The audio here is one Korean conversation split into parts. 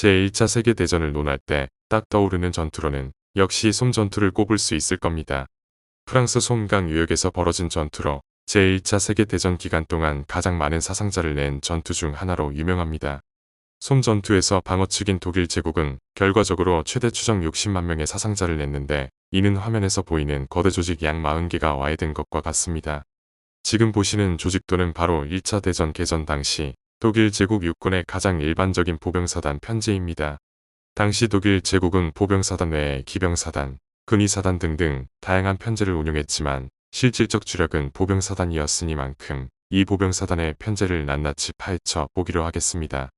제1차 세계대전을 논할 때 딱 떠오르는 전투로는 역시 솜 전투를 꼽을 수 있을 겁니다. 프랑스 솜강 유역에서 벌어진 전투로 제1차 세계대전 기간 동안 가장 많은 사상자를 낸 전투 중 하나로 유명합니다. 솜 전투에서 방어 측인 독일 제국은 결과적으로 최대 추정 60만 명의 사상자를 냈는데 이는 화면에서 보이는 거대 조직 약 40개가 와해된 것과 같습니다. 지금 보시는 조직 도는 바로 1차 대전 개전 당시 독일 제국 육군의 가장 일반적인 보병사단 편제입니다. 당시 독일 제국은 보병사단 외에 기병사단, 근위사단 등등 다양한 편제를 운용했지만 실질적 주력은 보병사단이었으니만큼 이 보병사단의 편제를 낱낱이 파헤쳐 보기로 하겠습니다.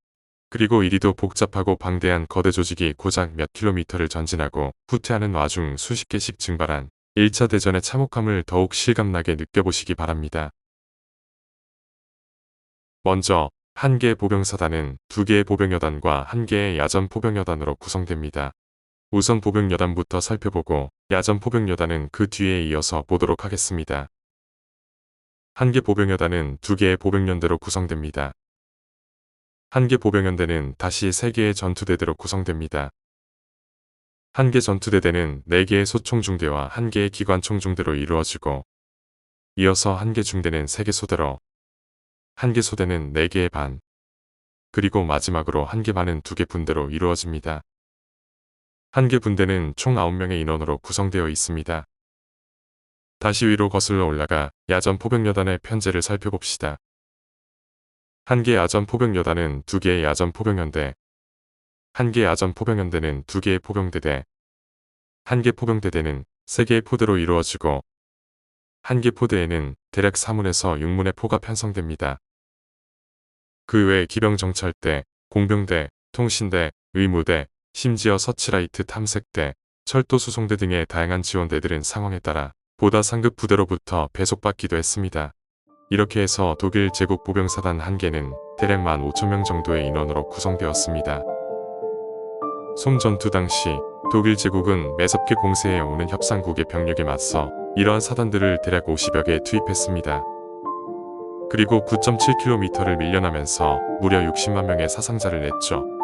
그리고 이리도 복잡하고 방대한 거대 조직이 고작 몇 킬로미터를 전진하고 후퇴하는 와중 수십 개씩 증발한 1차 대전의 참혹함을 더욱 실감나게 느껴보시기 바랍니다. 먼저 한 개의 보병사단은 두 개의 보병여단과 한 개의 야전 포병여단으로 구성됩니다. 우선 보병여단부터 살펴보고 야전 포병여단은 그 뒤에 이어서 보도록 하겠습니다. 한 개 보병여단은 두 개의 보병연대로 구성됩니다. 한 개 보병연대는 다시 세 개의 전투대대로 구성됩니다. 한 개 전투대대는 네 개의 소총중대와 한 개의 기관총중대로 이루어지고 이어서 한 개 중대는 세 개 소대로 한 개 소대는 4개의 반, 그리고 마지막으로 한 개 반은 두 개 분대로 이루어집니다. 한 개 분대는 총 9명의 인원으로 구성되어 있습니다. 다시 위로 거슬러 올라가 야전 포병여단의 편제를 살펴봅시다. 한 개 야전 포병여단은 두 개의 야전 포병연대, 한 개 야전 포병연대는 두 개의 포병대대, 한 개 포병대대는 세 개의 포대로 이루어지고 한 개 포대에는 대략 4문에서 6문의 포가 편성됩니다. 그외 기병정찰대, 공병대, 통신대, 의무대, 심지어 서치라이트 탐색대, 철도수송대 등의 다양한 지원대들은 상황에 따라 보다 상급 부대로부터 배속받기도 했습니다. 이렇게 해서 독일 제국 보병사단 한 개는 대략 15,000명 정도의 인원으로 구성되었습니다. 솜 전투 당시 독일 제국은 매섭게 공세해 오는 협상국의 병력에 맞서 이러한 사단들을 대략 50여 개 투입했습니다. 그리고 9.7km를 밀려나면서 무려 60만 명의 사상자를 냈죠.